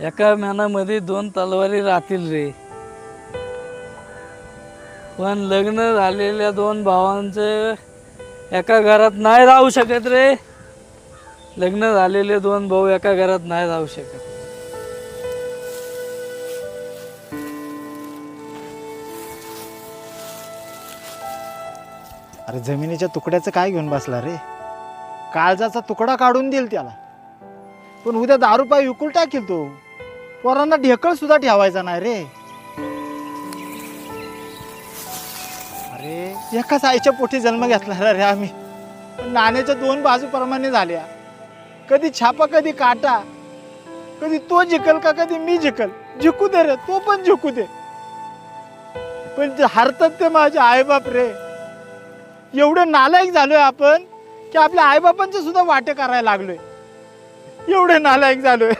एका मनामध्ये दोन तलवारी राहतील रे. पण लग्न झालेल्या दोन भावांचं एका घरात नाही राहू शकत रे. लग्न झालेले दोन भाऊ एका घरात नाही राहू शकत. अरे जमिनीच्या तुकड्याचं काय घेऊन बसला रे? काळजाचा तुकडा काढून देईल त्याला. पण उद्या दारू पाय विकून टाकील तो. पोरांना ढेकळ सुद्धा ठेवायचा नाही रे. अरे एकाच आईच्या पोटी जन्म घेतला रे आम्ही. पण नाण्याच्या दोन बाजूप्रमाणे झाल्या. कधी छापा कधी काटा. कधी तो जिकल का कधी मी जिकल. जिंकू दे रे तो पण जिंकू दे. पण ते हरतात ते माझे आईबाप रे. एवढे नालायक झालोय आपण की आपल्या आईबापांचे सुद्धा वाटे करायला लागलोय. एवढे नालायक झालोय.